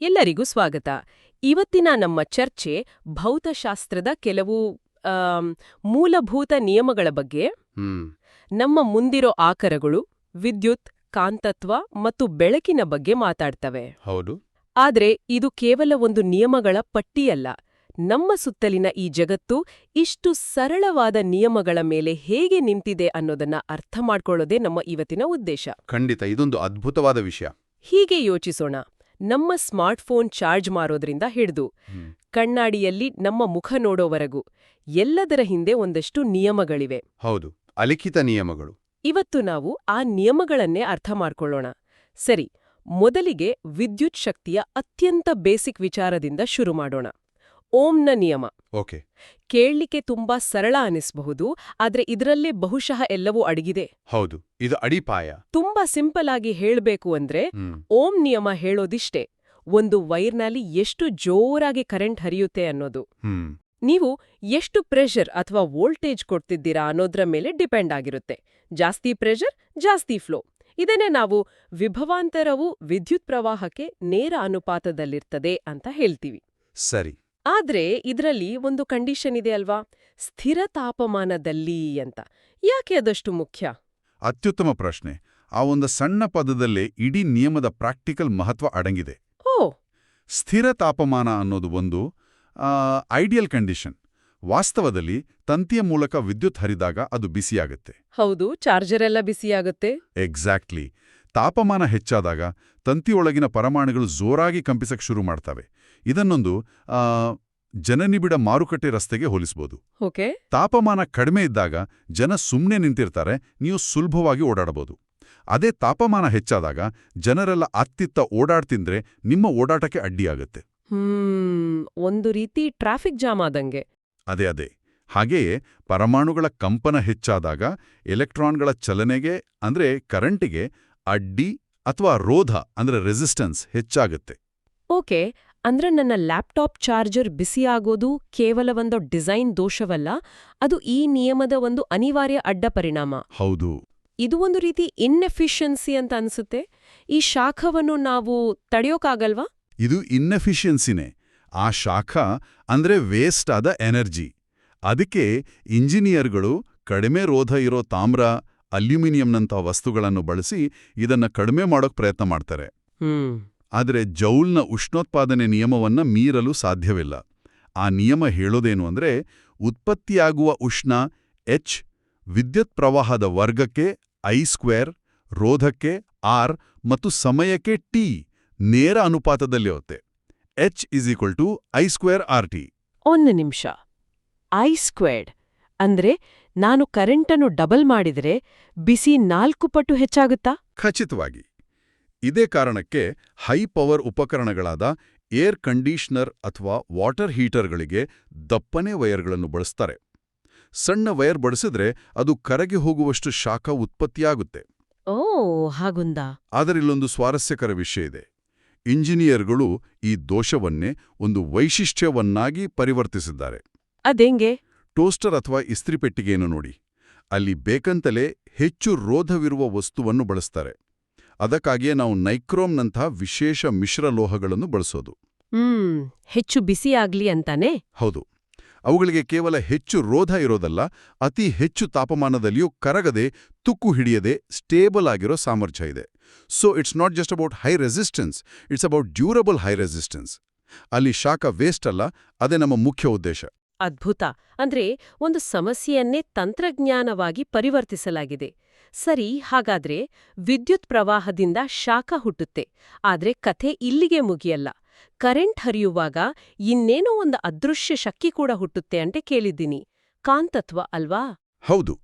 ಎಲ್ಲರಿಗೂ ಸ್ವಾಗತ. ಇವತ್ತಿನ ನಮ್ಮ ಚರ್ಚೆ ಭೌತಶಾಸ್ತ್ರದ ಕೆಲವು ಮೂಲಭೂತ ನಿಯಮಗಳ ಬಗ್ಗೆ. ನಮ್ಮ ಮುಂದಿರೋ ಆಕರಗಳು ವಿದ್ಯುತ್ ಕಾಂತತ್ವ ಮತ್ತು ಬೆಳಕಿನ ಬಗ್ಗೆ ಮಾತಾಡ್ತವೆ. ಹೌದು. ಆದ್ರೆ ಇದು ಕೇವಲ ಒಂದು ನಿಯಮಗಳ ಪಟ್ಟಿಯಲ್ಲ. ನಮ್ಮ ಸುತ್ತಲಿನ ಈ ಜಗತ್ತು ಇಷ್ಟು ಸರಳವಾದ ನಿಯಮಗಳ ಮೇಲೆ ಹೇಗೆ ನಿಂತಿದೆ ಅನ್ನೋದನ್ನ ಅರ್ಥ ಮಾಡ್ಕೊಳ್ಳೋದೇ ನಮ್ಮ ಇವತ್ತಿನ ಉದ್ದೇಶ. ಖಂಡಿತ ಇದೊಂದು ಅದ್ಭುತವಾದ ವಿಷಯ. ಹೀಗೆ ಯೋಚಿಸೋಣ. ನಮ್ಮ ಸ್ಮಾರ್ಟ್ಫೋನ್ ಚಾರ್ಜ್ ಮಾರೋದ್ರಿಂದ ಹಿಡಿದು. ಕಣ್ಣಾಡಿಯಲ್ಲಿ ನಮ್ಮ ಮುಖ ನೋಡೋವರೆಗೂ ಎಲ್ಲದರ ಹಿಂದೆ ಒಂದಷ್ಟು ನಿಯಮಗಳಿವೆ. ಹೌದು ಅಲಿಖಿತ ನಿಯಮಗಳು. ಇವತ್ತು ನಾವು ಆ ನಿಯಮಗಳನ್ನೇ ಅರ್ಥ ಮಾಡ್ಕೊಳ್ಳೋಣ. ಸರಿ ಮೊದಲಿಗೆ ವಿದ್ಯುತ್ ಶಕ್ತಿಯ ಅತ್ಯಂತ ಬೇಸಿಕ್ ವಿಚಾರದಿಂದ ಶುರು ಮಾಡೋಣ. ಓಂನ ನಿಯಮ. ಓಕೆ. ಕೇಳಲಿಕ್ಕೆ ತುಂಬಾ ಸರಳ ಅನಿಸಬಹುದು ಆದ್ರೆ ಇದರಲ್ಲೇ ಬಹುಶಃ ಎಲ್ಲವೂ ಅಡಗಿದೆ. ಹೌದು ಇದು ಅಡಿಪಾಯ. ತುಂಬಾ ಸಿಂಪಲ್ ಆಗಿ ಹೇಳಬೇಕು ಅಂದ್ರೆ ಓಂ ನಿಯಮ ಹೇಳೋದಿಷ್ಟೇ. ಒಂದು ವೈರ್ನಲ್ಲಿ ಎಷ್ಟು ಜೋರಾಗಿ ಕರೆಂಟ್ ಹರಿಯುತ್ತೆ ಅನ್ನೋದು. ನೀವು ಎಷ್ಟು ಪ್ರೆಷರ್ ಅಥವಾ ವೋಲ್ಟೇಜ್ ಕೊಡ್ತಿದ್ದೀರಾ ಅನ್ನೋದ್ರ ಮೇಲೆ ಡಿಪೆಂಡ್ ಆಗಿರುತ್ತೆ. ಜಾಸ್ತಿ ಪ್ರೆಷರ್ ಜಾಸ್ತಿ ಫ್ಲೋ. ಇದನ್ನೇ ನಾವು ವಿಭವಾಂತರವು ವಿದ್ಯುತ್ ಪ್ರವಾಹಕ್ಕೆ ನೇರ ಅನುಪಾತದಲ್ಲಿರ್ತದೆ ಅಂತ ಹೇಳ್ತೀವಿ. ಸರಿ. ಆದ್ರೆ ಇದರಲ್ಲಿ ಒಂದು ಕಂಡೀಷನ್ ಇದೆ ಅಲ್ವಾ? ಸ್ಥಿರ ತಾಪಮಾನದಲ್ಲಿ ಅಂತ. ಯಾಕೆ ಅದಷ್ಟು ಮುಖ್ಯ? ಅತ್ಯುತ್ತಮ ಪ್ರಶ್ನೆ. ಆ ಒಂದು ಸಣ್ಣ ಪದದಲ್ಲೇ ಇಡೀ ನಿಯಮದ ಪ್ರಾಕ್ಟಿಕಲ್ ಮಹತ್ವ ಅಡಂಗಿದೆ. ಓ! ಸ್ಥಿರ ತಾಪಮಾನ ಅನ್ನೋದು ಒಂದು ಐಡಿಯಲ್ ಕಂಡೀಷನ್. ವಾಸ್ತವದಲ್ಲಿ ತಂತಿಯ ಮೂಲಕ ವಿದ್ಯುತ್ ಹರಿದಾಗ ಅದು ಬಿಸಿಯಾಗುತ್ತೆ. ಹೌದು ಚಾರ್ಜರ್ ಎಲ್ಲ ಬಿಸಿಯಾಗುತ್ತೆ. ಎಕ್ಸಾಕ್ಟ್ಲಿ. ತಾಪಮಾನ ಹೆಚ್ಚಾದಾಗ ತಂತಿಯೊಳಗಿನ ಪರಮಾಣುಗಳು ಜೋರಾಗಿ ಕಂಪಿಸಕ್ಕೆ ಶುರು ಮಾಡ್ತವೆ. ಇದನ್ನೊಂದು ಜನನಿಬಿಡ ಮಾರುಕಟ್ಟೆ ರಸ್ತೆಗೆ ಹೋಲಿಸಬಹುದು ಓಕೆ. ತಾಪಮಾನ ಕಡಿಮೆ ಇದ್ದಾಗ ಜನ ಸುಮ್ಮನೆ ನಿಂತಿರ್ತಾರೆ ನೀವು ಸುಲಭವಾಗಿ ಓಡಾಡಬಹುದು ಅದೇ ತಾಪಮಾನ ಹೆಚ್ಚಾದಾಗ ಜನರೆಲ್ಲ ಅತ್ತಿತ್ತ ಓಡಾಡ್ತಿಂದ್ರೆ ನಿಮ್ಮ ಓಡಾಟಕ್ಕೆ ಅಡ್ಡಿಯಾಗುತ್ತೆ. ಹ್ಮ್ ಒಂದು ರೀತಿ ಟ್ರಾಫಿಕ್ ಜಾಮ್ ಆದಂಗೆ. ಅದೇ ಅದೇ. ಹಾಗೆಯೇ ಪರಮಾಣುಗಳ ಕಂಪನ ಹೆಚ್ಚಾದಾಗ ಎಲೆಕ್ಟ್ರಾನ್ಗಳ ಚಲನೆಗೆ ಅಂದ್ರೆ ಕರೆಂಟಿಗೆ ಅಡ್ಡಿ ಅಥವಾ ರೋಧ ಅಂದ್ರೆ ರೆಸಿಸ್ಟೆನ್ಸ್ ಹೆಚ್ಚಾಗುತ್ತೆ. ಓಕೆ ಅಂದ್ರೆ ನನ್ನ ಲ್ಯಾಪ್ಟಾಪ್ ಚಾರ್ಜರ್ ಬಿಸಿಯಾಗೋದು ಕೇವಲ ಒಂದು ಡಿಸೈನ್ ದೋಷವಲ್ಲ ಅದು ಈ ನಿಯಮದ ಒಂದು ಅನಿವಾರ್ಯ ಅಡ್ಡ ಪರಿಣಾಮ. ಹೌದು. ಇದು ಒಂದು ರೀತಿ ಇನ್ಎಫಿಷಿಯನ್ಸಿ ಅಂತ ಅನ್ಸುತ್ತೆ. ಈ ಶಾಖವನ್ನು ನಾವು ತಡೆಯೋಕಾಗಲ್ವಾ? ಇದು ಇನ್ಎಫಿಷಿಯನ್ಸಿನೇ ಆ ಶಾಖ ಅಂದ್ರೆ ವೇಸ್ಟ್ ಆದ ಎನರ್ಜಿ ಅದಕ್ಕೆ ಇಂಜಿನಿಯರ್ಗಳು ಕಡಿಮೆ ರೋಧ ಇರೋ ತಾಮ್ರ ಅಲ್ಯೂಮಿನಿಯಂನಂಥ ವಸ್ತುಗಳನ್ನು ಬಳಸಿ ಇದನ್ನ ಕಡಿಮೆ ಮಾಡೋಕ್ ಪ್ರಯತ್ನ ಮಾಡ್ತಾರೆ. ಆದರೆ ಜೌಲ್ನ ಉಷ್ಣೋತ್ಪಾದನೆ ನಿಯಮವನ್ನ ಮೀರಲು ಸಾಧ್ಯವಿಲ್ಲ. ಆ ನಿಯಮ ಹೇಳೋದೇನು ಅಂದ್ರೆ ಉತ್ಪತ್ತಿಯಾಗುವ ಉಷ್ಣ ಎಚ್ ವಿದ್ಯುತ್ ಪ್ರವಾಹದ ವರ್ಗಕ್ಕೆ ಐ ಸ್ಕ್ವೇರ್ ರೋಧಕ್ಕೆ ಆರ್ ಮತ್ತು ಸಮಯಕ್ಕೆ ಟಿ ನೇರ ಅನುಪಾತದಲ್ಲಿರುತ್ತೆ H is equal to I square R T. ಒಂದು ನಿಮಿಷ. ಐ ಸ್ಕ್ವೇರ್ಡ್ ಅಂದ್ರೆ ನಾನು ಕರೆಂಟನ್ನು ಡಬಲ್ ಮಾಡಿದರೆ ಬಿಸಿ ನಾಲ್ಕು ಪಟ್ಟು ಹೆಚ್ಚಾಗುತ್ತಾ? ಖಚಿತವಾಗಿ. ಇದೇ ಕಾರಣಕ್ಕೆ ಹೈ ಪವರ್ ಉಪಕರಣಗಳಾದ ಏರ್ ಕಂಡೀಷನರ್ ಅಥವಾ ವಾಟರ್ ಹೀಟರ್ಗಳಿಗೆ ದಪ್ಪನೆ ವೈರ್ಗಳನ್ನು ಬಳಸ್ತಾರೆ. ಸಣ್ಣ ವೈರ್ ಬಳಸಿದ್ರೆ ಅದು ಕರಗಿ ಹೋಗುವಷ್ಟು ಶಾಖ ಉತ್ಪತ್ತಿಯಾಗುತ್ತೆ. ಓ ಹಾಗುಂದ? ಆದರೆ ಇಲ್ಲೊಂದು ಸ್ವಾರಸ್ಯಕರ ವಿಷಯ ಇದೆ. ಇಂಜಿನಿಯರ್ಗಳು ಈ ದೋಷವನ್ನೇ ಒಂದು ವೈಶಿಷ್ಟ್ಯವನ್ನಾಗಿ ಪರಿವರ್ತಿಸಿದ್ದಾರೆ. ಅದೆಂಗೆ? ಟೋಸ್ಟರ್ ಅಥವಾ ಇಸ್ತ್ರಿಪೆಟ್ಟಿಗೆಯನ್ನು ನೋಡಿ. ಅಲ್ಲಿ ಬೇಕಂತಲೇ ಹೆಚ್ಚು ರೋಧವಿರುವ ವಸ್ತುವನ್ನು ಬಳಸ್ತಾರೆ. ಅದಕ್ಕಾಗಿಯೇ ನಾವು ನೈಕ್ರೋಮ್ನಂತಹ ವಿಶೇಷ ಮಿಶ್ರಲೋಹಗಳನ್ನು ಬಳಸೋದು. ಹ್ಮ್ ಹೆಚ್ಚು ಬಿಸಿಯಾಗ್ಲಿ ಅಂತಾನೆ? ಹೌದು. ಅವುಗಳಿಗೆ ಕೇವಲ ಹೆಚ್ಚು ರೋಧ ಇರೋದಲ್ಲ ಅತಿ ಹೆಚ್ಚು ತಾಪಮಾನದಲ್ಲಿಯೂ ಕರಗದೆ ತುಕ್ಕು ಹಿಡಿಯದೆ ಸ್ಟೇಬಲ್ ಆಗಿರೋ ಸಾಮರ್ಥ್ಯ ಇದೆ. So it's not just about high resistance it's about durable high resistance ಅಲ್ಲಿ ಶಾಖ ವೇಸ್ಟ್ ಅಲ್ಲ ಅದೇ ನಮ್ಮ ಮುಖ್ಯ ಉದ್ದೇಶ. ಅದ್ಭುತ. ಅಂದ್ರೆ ಒಂದು ಸಮಸ್ಯೆಯನ್ನೇ ತಂತ್ರಜ್ಞಾನವಾಗಿ ಪರಿವರ್ತಿಸಲಾಗಿದೆ. ಸರಿ ಹಾಗಾದ್ರೆ ವಿದ್ಯುತ್ ಪ್ರವಾಹದಿಂದ ಶಾಖ ಹುಟ್ಟುತ್ತೆ. ಆದ್ರೆ ಕಥೆ ಇಲ್ಲಿಗೆ ಮುಗಿಯಲ್ಲ. ಕರೆಂಟ್ ಹರಿಯುವಾಗ ಇನ್ನೇನೋ ಒಂದು ಅದೃಶ್ಯ ಶಕ್ತಿ ಕೂಡ ಹುಟ್ಟುತ್ತೆ ಅಂತೆ ಕೇಳಿದ್ದೀನಿ. ಕಾಂತತ್ವ ಅಲ್ವಾ? ಹೌದು.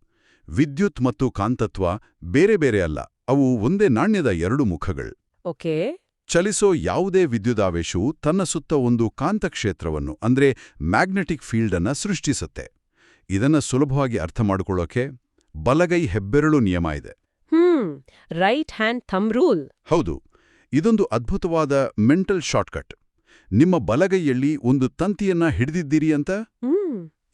ವಿದ್ಯುತ್ ಮತ್ತು ಕಾಂತತ್ವ ಬೇರೆ ಬೇರೆ ಅಲ್ಲ. ಅವು ಒಂದೇ ನಾಣ್ಯದ ಎರಡು ಮುಖಗಳು. ಓಕೆ. ಚಲಿಸೋ ಯಾವುದೇ ವಿದ್ಯುದಾವೇಶವು ತನ್ನ ಸುತ್ತ ಒಂದು ಕಾಂತಕ್ಷೇತ್ರವನ್ನು ಅಂದ್ರೆ ಮ್ಯಾಗ್ನೆಟಿಕ್ ಫೀಲ್ಡ್ ಅನ್ನ ಸೃಷ್ಟಿಸುತ್ತೆ. ಇದನ್ನ ಸುಲಭವಾಗಿ ಅರ್ಥ ಮಾಡಿಕೊಳ್ಳೋಕೆ ಬಲಗೈ ಹೆಬ್ಬೆರಳು ನಿಯಮ ಇದೆ. Hmm right hand thumb rule. ಹೌದು ಇದೊಂದು ಅದ್ಭುತವಾದ ಮೆಂಟಲ್ ಶಾರ್ಟ್ಕಟ್. ನಿಮ್ಮ ಬಲಗೈಯಲ್ಲಿ ಒಂದು ತಂತಿಯನ್ನ ಹಿಡಿದಿದ್ದೀರಿ ಅಂತ?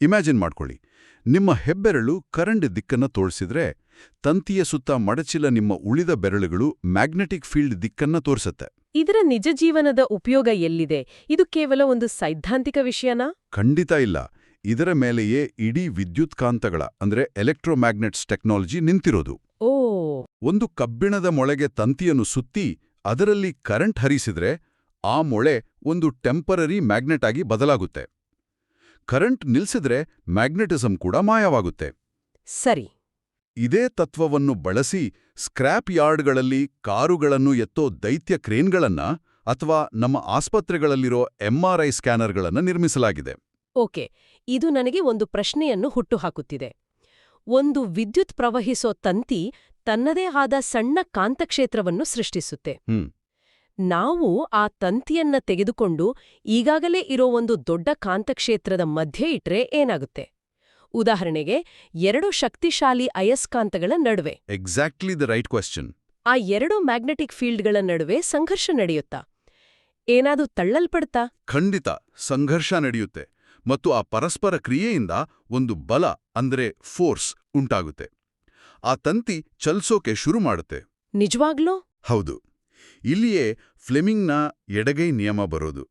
ಇಮ್ಯಾಜಿನ್ ಮಾಡ್ಕೊಳ್ಳಿ. ನಿಮ್ಮ ಹೆಬ್ಬೆರಳು ಕರೆಂಟ್ ದಿಕ್ಕನ್ನ ತೋರಿಸಿದ್ರೆ ತಂತಿಯ ಸುತ್ತ ಮಡಚಿಲ ನಿಮ್ಮ ಉಳಿದ ಬೆರಳುಗಳು ಮ್ಯಾಗ್ನೆಟಿಕ್ ಫೀಲ್ಡ್ ದಿಕ್ಕನ್ನ ತೋರಿಸುತ್ತೆ. ಇದರ ನಿಜ ಜೀವನದ ಉಪಯೋಗ ಎಲ್ಲಿದೆ? ಇದು ಕೇವಲ ಒಂದು ಸೈದ್ಧಾಂತಿಕ ವಿಷಯನಾ? ಖಂಡಿತ ಇಲ್ಲ. ಇದರ ಮೇಲೆಯೇ ಇಡೀ ವಿದ್ಯುತ್ಕಾಂತಗಳ ಅಂದ್ರೆ ಎಲೆಕ್ಟ್ರೋಮ್ಯಾಗ್ನೆಟ್ಸ್ ಟೆಕ್ನಾಲಜಿ ನಿಂತಿರೋದು. ಓ. ಒಂದು ಕಬ್ಬಿಣದ ಮೊಳೆಗೆ ತಂತಿಯನ್ನು ಸುತ್ತಿ ಅದರಲ್ಲಿ ಕರೆಂಟ್ ಹರಿಸಿದ್ರೆ ಆ ಮೊಳೆ ಒಂದು ಟೆಂಪರರಿ ಮ್ಯಾಗ್ನೆಟ್ ಆಗಿ ಬದಲಾಗುತ್ತೆ. ಕರೆಂಟ್ ನಿಲ್ಸಿದ್ರೆ ಮ್ಯಾಗ್ನೆಟಿಸಂ ಕೂಡ ಮಾಯವಾಗುತ್ತೆ. ಸರಿ. ಇದೇ ತತ್ವವನ್ನು ಬಳಸಿ ಸ್ಕ್ರ್ಯಾಪ್ ಯಾರ್ಡ್ಗಳಲ್ಲಿ ಕಾರುಗಳನ್ನು ಎತ್ತೋ ದೈತ್ಯ ಕ್ರೇನ್ಗಳನ್ನ ಅಥವಾ ನಮ್ಮ ಆಸ್ಪತ್ರೆಗಳಲ್ಲಿರೋ ಎಂಆರ್ಐ ಸ್ಕ್ಯಾನರ್ಗಳನ್ನು ನಿರ್ಮಿಸಲಾಗಿದೆ. ಓಕೆ ಇದು ನನಗೆ ಒಂದು ಪ್ರಶ್ನೆಯನ್ನು ಹುಟ್ಟುಹಾಕುತ್ತಿದೆ. ಒಂದು ವಿದ್ಯುತ್ ಪ್ರವಹಿಸೋ ತಂತಿ ತನ್ನದೇ ಆದ ಸಣ್ಣ ಕಾಂತಕ್ಷೇತ್ರವನ್ನು ಸೃಷ್ಟಿಸುತ್ತೆ. ನಾವು ಆ ತಂತಿಯನ್ನ ತೆಗೆದುಕೊಂಡು ಈಗಾಗಲೇ ಇರೋ ಒಂದು ದೊಡ್ಡ ಕಾಂತಕ್ಷೇತ್ರದ ಮಧ್ಯೆ ಇಟ್ರೆ ಏನಾಗುತ್ತೆ? ಉದಾಹರಣೆಗೆ ಎರಡು ಶಕ್ತಿಶಾಲಿ ಅಯಸ್ಕಾಂತಗಳ ನಡುವೆ. ಎಕ್ಸಾಕ್ಟ್ಲಿ ದ ರೈಟ್ ಕ್ವೆಶ್ಚನ್ ಆ ಎರಡು ಮ್ಯಾಗ್ನೆಟಿಕ್ ಫೀಲ್ಡ್ಗಳ ನಡುವೆ ಸಂಘರ್ಷ ನಡೆಯುತ್ತಾ? ಏನಾದರೂ ತಳ್ಳಲ್ಪಡ್ತಾ? ಖಂಡಿತ ಸಂಘರ್ಷ ನಡೆಯುತ್ತೆ. ಮತ್ತು ಆ ಪರಸ್ಪರ ಕ್ರಿಯೆಯಿಂದ ಒಂದು ಬಲ ಅಂದ್ರೆ ಫೋರ್ಸ್ ಉಂಟಾಗುತ್ತೆ. ಆ ತಂತಿ ಚಲಿಸೋಕೆ ಶುರು ಮಾಡುತ್ತೆ. ನಿಜವಾಗ್ಲೂ? ಹೌದು. ಇಲ್ಲಿಯೇ ಫ್ಲೆಮಿಂಗ್ನ ಎಡಗೈ ನಿಯಮ ಬರೋದು.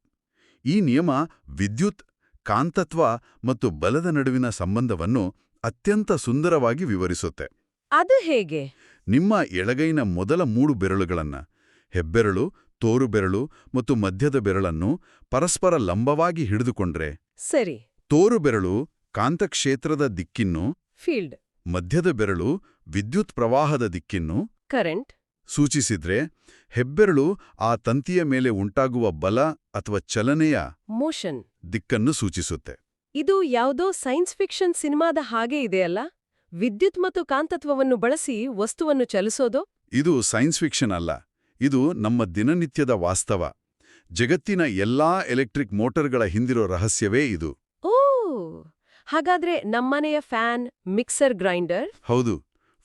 ಈ ನಿಯಮ ವಿದ್ಯುತ್ ಕಾಂತತ್ವ ಮತ್ತು ಬಲದ ನಡುವಿನ ಸಂಬಂಧವನ್ನು ಅತ್ಯಂತ ಸುಂದರವಾಗಿ ವಿವರಿಸುತ್ತೆ. ಅದು ಹೇಗೆ? ನಿಮ್ಮ ಎಳಗೈನ ಮೊದಲ ಮೂರು ಬೆರಳುಗಳನ್ನ ಹೆಬ್ಬೆರಳು ತೋರು ಬೆರಳು ಮತ್ತು ಮಧ್ಯದ ಬೆರಳನ್ನು ಪರಸ್ಪರ ಲಂಬವಾಗಿ ಹಿಡಿದುಕೊಂಡ್ರೆ ಸರಿ. ತೋರು ಬೆರಳು ಕಾಂತಕ್ಷೇತ್ರದ ದಿಕ್ಕಿನ್ನು ಫೀಲ್ಡ್. ಮಧ್ಯದ ಬೆರಳು ವಿದ್ಯುತ್ ಪ್ರವಾಹದ ದಿಕ್ಕಿನ್ನು ಕರೆಂಟ್. ಸೂಚಿಸಿದ್ರೆ ಹೆಬ್ಬೆರಳು ಆ ತಂತಿಯ ಮೇಲೆ ಉಂಟಾಗುವ ಬಲ ಅಥವಾ ಚಲನೆಯ ಮೋಷನ್. ದಿಕ್ಕನ್ನು ಸೂಚಿಸುತ್ತೆ. ಇದು ಯಾವುದೋ ಸೈನ್ಸ್ ಫಿಕ್ಷನ್ ಸಿನಿಮಾದ ಹಾಗೆ ಇದೆಯಲ್ಲ ವಿದ್ಯುತ್ ಮತ್ತು ಕಾಂತತ್ವವನ್ನು ಬಳಸಿ ವಸ್ತುವನ್ನು ಚಲಿಸೋದು? ಇದು ಸೈನ್ಸ್ ಫಿಕ್ಷನ್ ಅಲ್ಲ. ಇದು ನಮ್ಮ ದಿನನಿತ್ಯದ ವಾಸ್ತವ. ಜಗತ್ತಿನ ಎಲ್ಲಾ ಎಲೆಕ್ಟ್ರಿಕ್ ಮೋಟರ್ಗಳ ಹಿಂದಿರೋ ರಹಸ್ಯವೇ ಇದು. ಓ! ಹಾಗಾದ್ರೆ ನಮ್ಮನೆಯ ಫ್ಯಾನ್ ಮಿಕ್ಸರ್ ಗ್ರೈಂಡರ್? ಹೌದು.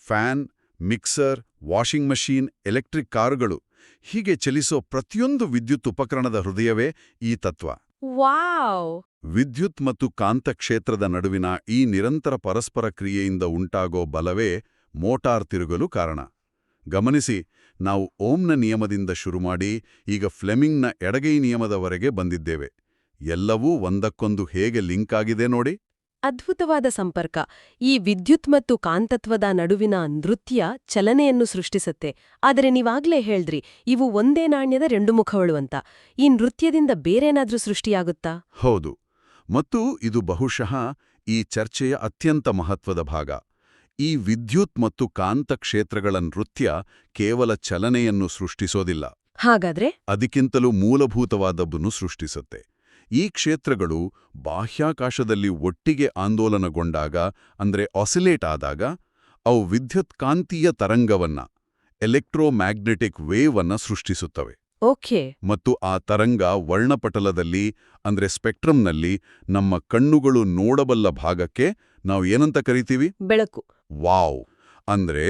Fan mixer washing machine electric ಕಾರುಗಳು ಹೀಗೆ ಚಲಿಸೋ ಪ್ರತಿಯೊಂದು ವಿದ್ಯುತ್ ಉಪಕರಣದ ಹೃದಯವೇ ಈ ತತ್ವ. ವಾವ್. ವಿದ್ಯುತ್ ಮತ್ತು ಕಾಂತಕ್ಷೇತ್ರದ ನಡುವಿನ ಈ ನಿರಂತರ ಪರಸ್ಪರ ಕ್ರಿಯೆಯಿಂದ ಉಂಟಾಗೋ ಬಲವೇ ಮೋಟಾರ್ ತಿರುಗಲು ಕಾರಣ. ಗಮನಿಸಿ, ನಾವು ಓಂನ ನಿಯಮದಿಂದ ಶುರುಮಾಡಿ ಈಗ ಫ್ಲೆಮಿಂಗ್ನ ಎಡಗೈ ನಿಯಮದವರೆಗೆ ಬಂದಿದ್ದೇವೆ. ಎಲ್ಲವೂ ಒಂದಕ್ಕೊಂದು ಹೇಗೆ ಲಿಂಕ್ ಆಗಿದೆ ನೋಡಿ. ಅದ್ಭುತವಾದ ಸಂಪರ್ಕ. ಈ ವಿದ್ಯುತ್ ಮತ್ತು ಕಾಂತತ್ವದ ನಡುವಿನ ನೃತ್ಯ ಚಲನೆಯನ್ನು ಸೃಷ್ಟಿಸುತ್ತೆ. ಆದರೆ ನೀವಾಗ್ಲೇ ಹೇಳ್ದ್ರಿ ಇವು ಒಂದೇ ನಾಣ್ಯದ రెండు ಮುಖಗಳು ಅಂತ ಈ ನೃತ್ಯದಿಂದ ಬೇರೇನಾದ್ರೂ ಸೃಷ್ಟಿಯಾಗುತ್ತಾ? ಹೌದು. ಮತ್ತು ಇದು ಬಹುಶಃ ಈ ಚರ್ಚೆಯ ಅತ್ಯಂತ ಮಹತ್ವದ ಭಾಗ. ಈ ವಿದ್ಯುತ್ ಮತ್ತು ಕಾಂತ ಕ್ಷೇತ್ರಗಳ ನೃತ್ಯ ಕೇವಲ ಚಲನೆಯನ್ನು ಸೃಷ್ಟಿಸೋದಿಲ್ಲ. ಹಾಗಾದ್ರೆ? ಅದಕ್ಕಿಂತಲೂ ಮೂಲಭೂತವಾದದ್ದನ್ನು ಸೃಷ್ಟಿಸುತ್ತೆ. ಈ ಕ್ಷೇತ್ರಗಳು ಬಾಹ್ಯಾಕಾಶದಲ್ಲಿ ಒಟ್ಟಿಗೆ ಆಂದೋಲನಗೊಂಡಾಗ ಅಂದ್ರೆ ಆಸಿಲೇಟ್ ಆದಾಗ ಅವು ವಿದ್ಯುತ್ ಕಾಂತೀಯ ತರಂಗವನ್ನ ಎಲೆಕ್ಟ್ರೋಮ್ಯಾಗ್ನೆಟಿಕ್ ವೇವ್ ಅನ್ನ ಸೃಷ್ಟಿಸುತ್ತವೆ. ಓಕೆ. ಮತ್ತು ಆ ತರಂಗ ವರ್ಣಪಟಲದಲ್ಲಿ ಅಂದ್ರೆ ಸ್ಪೆಕ್ಟ್ರಮ್ನಲ್ಲಿ ನಮ್ಮ ಕಣ್ಣುಗಳು ನೋಡಬಲ್ಲ ಭಾಗಕ್ಕೆ ನಾವು ಏನಂತ ಕರಿತೀವಿ? ಬೆಳಕು. ವಾವ್! ಅಂದ್ರೆ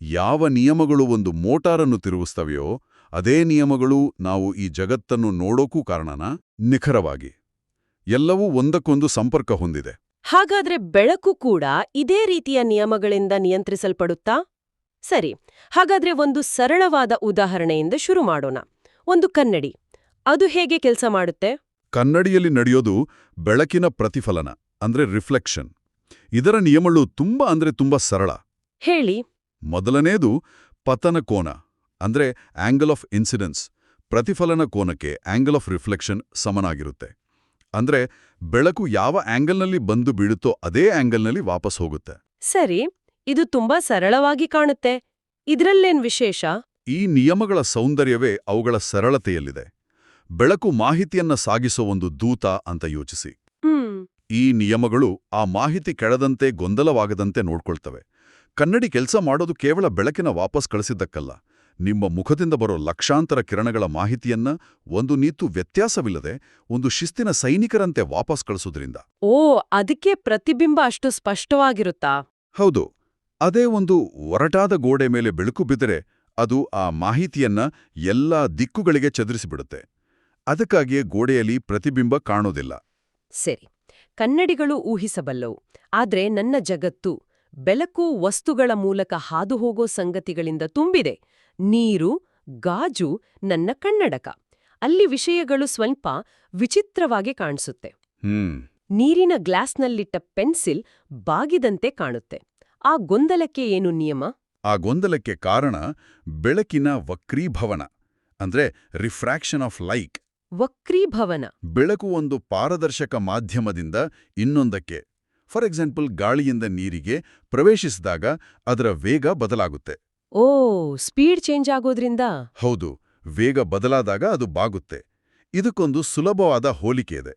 ಯಾವ ನಿಯಮಗಳು ಒಂದು ಮೋಟಾರನ್ನು ತಿರುಗಿಸ್ತವೆಯೋ ಅದೇ ನಿಯಮಗಳು ನಾವು ಈ ಜಗತ್ತನ್ನು ನೋಡೋಕೂ ಕಾರಣನ? ನಿಖರವಾಗಿ. ಎಲ್ಲವೂ ಒಂದಕ್ಕೊಂದು ಸಂಪರ್ಕ ಹೊಂದಿದೆ. ಹಾಗಾದ್ರೆ ಬೆಳಕು ಕೂಡ ಇದೇ ರೀತಿಯ ನಿಯಮಗಳಿಂದ ನಿಯಂತ್ರಿಸಲ್ಪಡುತ್ತಾ? ಸರಿ ಹಾಗಾದ್ರೆ ಒಂದು ಸರಳವಾದ ಉದಾಹರಣೆಯಿಂದ ಶುರು ಮಾಡೋಣ. ಒಂದು ಕನ್ನಡಿ. ಅದು ಹೇಗೆ ಕೆಲಸ ಮಾಡುತ್ತೆ? ಕನ್ನಡಿಯಲ್ಲಿ ನಡೆಯೋದು ಬೆಳಕಿನ ಪ್ರತಿಫಲನ ಅಂದ್ರೆ ರಿಫ್ಲೆಕ್ಷನ್. ಇದರ ನಿಯಮಗಳು ತುಂಬಾ ಅಂದ್ರೆ ತುಂಬಾ ಸರಳ. ಹೇಳಿ. ಮೊದಲನೇದು ಪತನ ಕೋನ. ಅಂದ್ರೆ ಆಂಗಲ್ ಆಫ್ ಇನ್ಸಿಡೆನ್ಸ್ ಪ್ರತಿಫಲನ ಕೋನಕ್ಕೆ ಆಂಗಲ್ ಆಫ್ ರಿಫ್ಲೆಕ್ಷನ್ ಸಮನಾಗಿರುತ್ತೆ. ಅಂದ್ರೆ ಬೆಳಕು ಯಾವ ಆಂಗಲ್ನಲ್ಲಿ ಬಂದು ಬೀಳುತ್ತೋ ಅದೇ ಆಂಗಲ್ನಲ್ಲಿ ವಾಪಸ್ ಹೋಗುತ್ತೆ. ಸರಿ ಇದು ತುಂಬಾ ಸರಳವಾಗಿ ಕಾಣುತ್ತೆ. ಇದರಲ್ಲೇನ್ ವಿಶೇಷ? ಈ ನಿಯಮಗಳ ಸೌಂದರ್ಯವೇ ಅವುಗಳ ಸರಳತೆಯಲ್ಲಿದೆ. ಬೆಳಕು ಮಾಹಿತಿಯನ್ನ ಸಾಗಿಸೋ ಒಂದು ದೂತ ಅಂತ ಯೋಚಿಸಿ. ಈ ನಿಯಮಗಳು ಆ ಮಾಹಿತಿ ಕೆಳದಂತೆ ಗೊಂದಲವಾಗದಂತೆ ನೋಡ್ಕೊಳ್ತವೆ. ಕನ್ನಡಿ ಕೆಲಸ ಮಾಡೋದು ಕೇವಲ ಬೆಳಕಿನ ವಾಪಸ್ ಕಳಿಸಿದ್ದಕ್ಕಲ್ಲ. ನಿಮ್ಮ ಮುಖದಿಂದ ಬರೋ ಲಕ್ಷಾಂತರ ಕಿರಣಗಳ ಮಾಹಿತಿಯನ್ನ ಒಂದು ನೀತು ವ್ಯತ್ಯಾಸವಿಲ್ಲದೆ ಒಂದು ಶಿಸ್ತಿನ ಸೈನಿಕರಂತೆ ವಾಪಸ್ ಕಳಿಸೋದ್ರಿಂದ. ಓ ಅದಕ್ಕೆ ಪ್ರತಿಬಿಂಬ ಅಷ್ಟು ಸ್ಪಷ್ಟವಾಗಿರುತ್ತಾ? ಹೌದು. ಅದೇ ಒಂದು ಒರಟಾದ ಗೋಡೆ ಮೇಲೆ ಬೆಳಕು ಬಿದ್ದರೆ ಅದು ಆ ಮಾಹಿತಿಯನ್ನ ಎಲ್ಲಾ ದಿಕ್ಕುಗಳಿಗೆ ಚದುರಿಸಿಬಿಡುತ್ತೆ. ಅದಕ್ಕಾಗಿಯೇ ಗೋಡೆಯಲ್ಲಿ ಪ್ರತಿಬಿಂಬ ಕಾಣೋದಿಲ್ಲ. ಸರಿ. ಕನ್ನಡಿಗಳು ಊಹಿಸಬಲ್ಲವು. ಆದ್ರೆ ನನ್ನ ಜಗತ್ತು ಬೆಳಕು ವಸ್ತುಗಳ ಮೂಲಕ ಹಾದುಹೋಗೋ ಸಂಗತಿಗಳಿಂದ ತುಂಬಿದೆ. ನೀರು ಗಾಜು ನನ್ನ ಕನ್ನಡಕ. ಅಲ್ಲಿ ವಿಷಯಗಳು ಸ್ವಲ್ಪ ವಿಚಿತ್ರವಾಗಿ ಕಾಣಿಸುತ್ತೆ. ಹ್ಮ್. ನೀರಿನ ಗ್ಲಾಸ್ನಲ್ಲಿಟ್ಟ ಪೆನ್ಸಿಲ್ ಬಾಗಿದಂತೆ ಕಾಣುತ್ತೆ. ಆ ಗೊಂದಲಕ್ಕೆ ಏನು ನಿಯಮ? ಆ ಗೊಂದಲಕ್ಕೆ ಕಾರಣ ಬೆಳಕಿನ ವಕ್ರೀಭವನ ಅಂದ್ರೆ ರಿಫ್ರಾಕ್ಷನ್ ಆಫ್ ಲೈಕ್. ವಕ್ರೀಭವನ. ಬೆಳಕು ಒಂದು ಪಾರದರ್ಶಕ ಮಾಧ್ಯಮದಿಂದ ಇನ್ನೊಂದಕ್ಕೆ. ಫಾರ್ ಎಕ್ಸಾಂಪಲ್ ಗಾಳಿಯಿಂದ ನೀರಿಗೆ ಪ್ರವೇಶಿಸಿದಾಗ ಅದರ ವೇಗ ಬದಲಾಗುತ್ತೆ. ಓ ಸ್ಪೀಡ್ ಚೇಂಜ್ ಆಗೋದ್ರಿಂದ? ಹೌದು ವೇಗ ಬದಲಾದಾಗ ಅದು ಬಾಗುತ್ತೆ. ಇದಕ್ಕೊಂದು ಸುಲಭವಾದ ಹೋಲಿಕೆ ಇದೆ.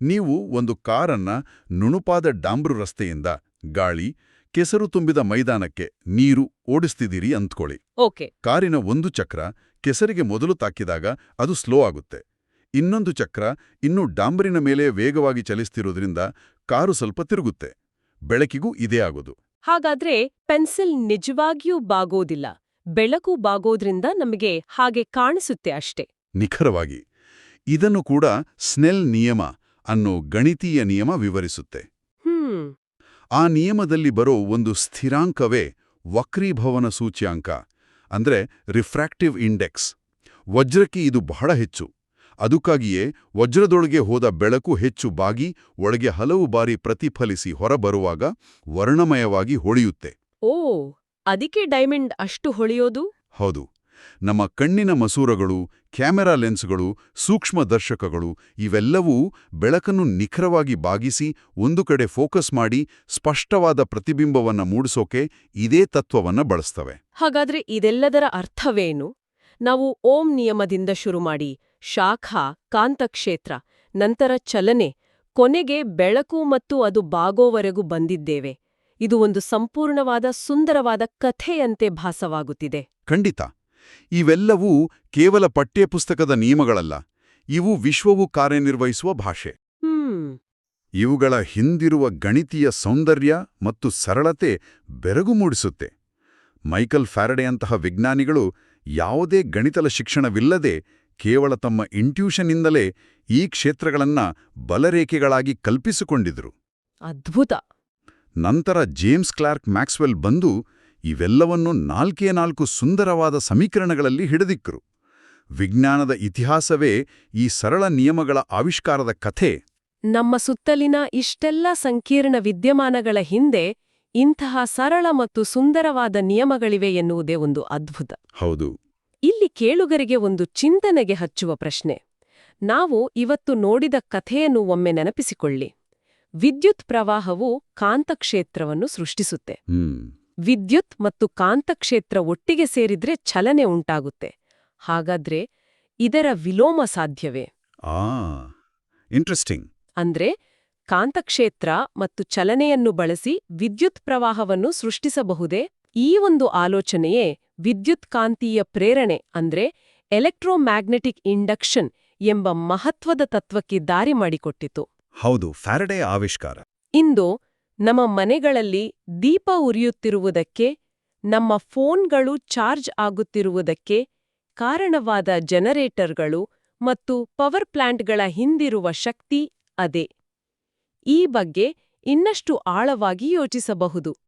ನೀವು ಒಂದು ಕಾರನ್ನ ನುಣುಪಾದ ಡಾಂಬ್ರು ರಸ್ತೆಯಿಂದ ಗಾಳಿ ಕೆಸರು ತುಂಬಿದ ಮೈದಾನಕ್ಕೆ ನೀರು ಓಡಿಸ್ತಿದ್ದೀರಿ ಅಂದ್ಕೊಳ್ಳಿ. ಓಕೆ. ಕಾರಿನ ಒಂದು ಚಕ್ರ ಕೆಸರಿಗೆ ಮೊದಲು ತಾಕಿದಾಗ ಅದು ಸ್ಲೋ ಆಗುತ್ತೆ. ಇನ್ನೊಂದು ಚಕ್ರ ಇನ್ನೂ ಡಾಂಬರಿನ ಮೇಲೆ ವೇಗವಾಗಿ ಚಲಿಸ್ತಿರೋದ್ರಿಂದ ಕಾರು ಸ್ವಲ್ಪ ತಿರುಗುತ್ತೆ. ಬೆಳಕಿಗೂ ಇದೇ ಆಗೋದು. ಹಾಗಾದ್ರೆ ಪೆನ್ಸಿಲ್ ನಿಜವಾಗಿಯೂ ಬಾಗೋದಿಲ್ಲ. ಬೆಳಕು ಬಾಗೋದ್ರಿಂದ ನಮಗೆ ಹಾಗೆ ಕಾಣಿಸುತ್ತೆ ಅಷ್ಟೇ. ನಿಖರವಾಗಿ. ಇದನ್ನು ಕೂಡ ಸ್ನೆಲ್ ನಿಯಮ ಅನ್ನೋ ಗಣಿತೀಯ ನಿಯಮ ವಿವರಿಸುತ್ತೆ. ಹ್ಮ್. ಆ ನಿಯಮದಲ್ಲಿ ಬರೋ ಒಂದು ಸ್ಥಿರಾಂಕವೇ ವಕ್ರೀಭವನ ಸೂಚ್ಯಾಂಕ ಅಂದ್ರೆ ರಿಫ್ರಾಕ್ಟಿವ್ ಇಂಡೆಕ್ಸ್. ವಜ್ರಕ್ಕೆ ಇದು ಬಹಳ ಹೆಚ್ಚು. ಅದಕ್ಕಾಗಿಯೇ ವಜ್ರದೊಳಗೆ ಹೋದ ಬೆಳಕು ಹೆಚ್ಚು ಬಾಗಿ ಒಳಗೆ ಹಲವು ಬಾರಿ ಪ್ರತಿಫಲಿಸಿ ಹೊರಬರುವಾಗ ವರ್ಣಮಯವಾಗಿ ಹೊಳೆಯುತ್ತೆ. ಓ ಅದಕ್ಕೆ ಡೈಮಂಡ್ ಅಷ್ಟು ಹೊಳೆಯೋದು? ಹೌದು. ನಮ್ಮ ಕಣ್ಣಿನ ಮಸೂರಗಳು ಕ್ಯಾಮೆರಾ ಲೆನ್ಸ್ಗಳು ಸೂಕ್ಷ್ಮ ದರ್ಶಕಗಳು ಇವೆಲ್ಲವೂ ಬೆಳಕನ್ನು ನಿಖರವಾಗಿ ಬಾಗಿಸಿ ಒಂದು ಕಡೆ ಫೋಕಸ್ ಮಾಡಿ ಸ್ಪಷ್ಟವಾದ ಪ್ರತಿಬಿಂಬವನ್ನ ಮೂಡಿಸೋಕೆ ಇದೇ ತತ್ವವನ್ನ ಬಳಸ್ತವೆ. ಹಾಗಾದ್ರೆ ಇದೆಲ್ಲದರ ಅರ್ಥವೇನು? ನಾವು ಓಂ ನಿಯಮದಿಂದ ಶುರು ಮಾಡಿ ಶಾಖಾ ಕಾಂತಕ್ಷೇತ್ರ ನಂತರ ಚಲನೆ ಕೊನೆಗೆ ಬೆಳಕು ಮತ್ತು ಅದು ಬಾಗೋವರೆಗೂ ಬಂದಿದ್ದೇವೆ. ಇದು ಒಂದು ಸಂಪೂರ್ಣವಾದ ಸುಂದರವಾದ ಕಥೆಯಂತೆ ಭಾಸವಾಗುತ್ತಿದೆ. ಖಂಡಿತ. ಇವೆಲ್ಲವೂ ಕೇವಲ ಪಠ್ಯಪುಸ್ತಕದ ನಿಯಮಗಳಲ್ಲ ಇವು ವಿಶ್ವವು ಕಾರ್ಯನಿರ್ವಹಿಸುವ ಭಾಷೆ. ಹ್ಮ್. ಇವುಗಳ ಹಿಂದಿರುವ ಗಣಿತೀಯ ಸೌಂದರ್ಯ ಮತ್ತು ಸರಳತೆ ಬೆರಗು ಮೂಡಿಸುತ್ತೆ. ಮೈಕಲ್ ಫ್ಯಾರಡೆಯಂತಹ ವಿಜ್ಞಾನಿಗಳು ಯಾವುದೇ ಗಣಿತಲ ಶಿಕ್ಷಣವಿಲ್ಲದೆ ಕೇವಲ ತಮ್ಮ ಇಂಟ್ಯೂಷನ್ನಿಂದಲೇ ಈ ಕ್ಷೇತ್ರಗಳನ್ನ ಬಲರೇಖೆಗಳಾಗಿ ಕಲ್ಪಿಸಿಕೊಂಡಿದ್ರು. ಅದ್ಭುತ! ನಂತರ ಜೇಮ್ಸ್ ಕ್ಲಾರ್ಕ್ ಮ್ಯಾಕ್ಸ್ವೆಲ್ ಬಂದು ಇವೆಲ್ಲವನ್ನು ನಾಲ್ಕೇ ನಾಲ್ಕು ಸುಂದರವಾದ ಸಮೀಕರಣಗಳಲ್ಲಿ ಹಿಡಿದಿಕ್ಕರು. ವಿಜ್ಞಾನದ ಇತಿಹಾಸವೇ ಈ ಸರಳ ನಿಯಮಗಳ ಆವಿಷ್ಕಾರದ ಕಥೆ. ನಮ್ಮ ಸುತ್ತಲಿನ ಇಷ್ಟೆಲ್ಲ ಸಂಕೀರ್ಣ ವಿದ್ಯಮಾನಗಳ ಹಿಂದೆ ಇಂತಹ ಸರಳ ಮತ್ತು ಸುಂದರವಾದ ನಿಯಮಗಳಿವೆ ಎನ್ನುವುದೇ ಒಂದು ಅದ್ಭುತ. ಹೌದು. ಇಲ್ಲಿ ಕೇಳುಗರಿಗೆ ಒಂದು ಚಿಂತನೆಗೆ ಹಚ್ಚುವ ಪ್ರಶ್ನೆ. ನಾವು ಇವತ್ತು ನೋಡಿದ ಕಥೆಯನ್ನು ಒಮ್ಮೆ ನೆನಪಿಸಿಕೊಳ್ಳಿ. ವಿದ್ಯುತ್ ಪ್ರವಾಹವು ಕಾಂತಕ್ಷೇತ್ರವನ್ನು ಸೃಷ್ಟಿಸುತ್ತೆ. ವಿದ್ಯುತ್ ಮತ್ತು ಕಾಂತಕ್ಷೇತ್ರ ಒಟ್ಟಿಗೆ ಸೇರಿದ್ರೆ ಚಲನೆ ಉಂಟಾಗುತ್ತೆ. ಹಾಗಾದ್ರೆ ಇದರ ವಿಲೋಮ ಸಾಧ್ಯವೇ? ಆ ಇಂಟ್ರೆಸ್ಟಿಂಗ್ ಅಂದ್ರೆ ಕಾಂತಕ್ಷೇತ್ರ ಮತ್ತು ಚಲನೆಯನ್ನು ಬಳಸಿ ವಿದ್ಯುತ್ ಪ್ರವಾಹವನ್ನು ಸೃಷ್ಟಿಸಬಹುದೇ? ಈ ಒಂದು ಆಲೋಚನೆಯೇ ವಿದ್ಯುತ್ ಕಾಂತೀಯ ಪ್ರೇರಣೆ ಅಂದ್ರೆ ಎಲೆಕ್ಟ್ರೋಮ್ಯಾಗ್ನೆಟಿಕ್ ಇಂಡಕ್ಷನ್ ಎಂಬ ಮಹತ್ವದ ತತ್ವಕ್ಕೆ ದಾರಿ ಮಾಡಿಕೊಟ್ಟಿತು. ಹೌದು ಫ್ಯಾರಡೆ ಆವಿಷ್ಕಾರ. ಇಂದು ನಮ್ಮ ಮನೆಗಳಲ್ಲಿ ದೀಪ ಉರಿಯುತ್ತಿರುವುದಕ್ಕೆ ನಮ್ಮ ಫೋನ್ಗಳು ಚಾರ್ಜ್ ಆಗುತ್ತಿರುವುದಕ್ಕೆ ಕಾರಣವಾದ ಜನರೇಟರ್ಗಳು ಮತ್ತು ಪವರ್ ಪ್ಲಾಂಟ್ಗಳ ಹಿಂದಿರುವ ಶಕ್ತಿ ಅದೇ. ಈ ಬಗ್ಗೆ ಇನ್ನಷ್ಟು ಆಳವಾಗಿ ಯೋಚಿಸಬಹುದು.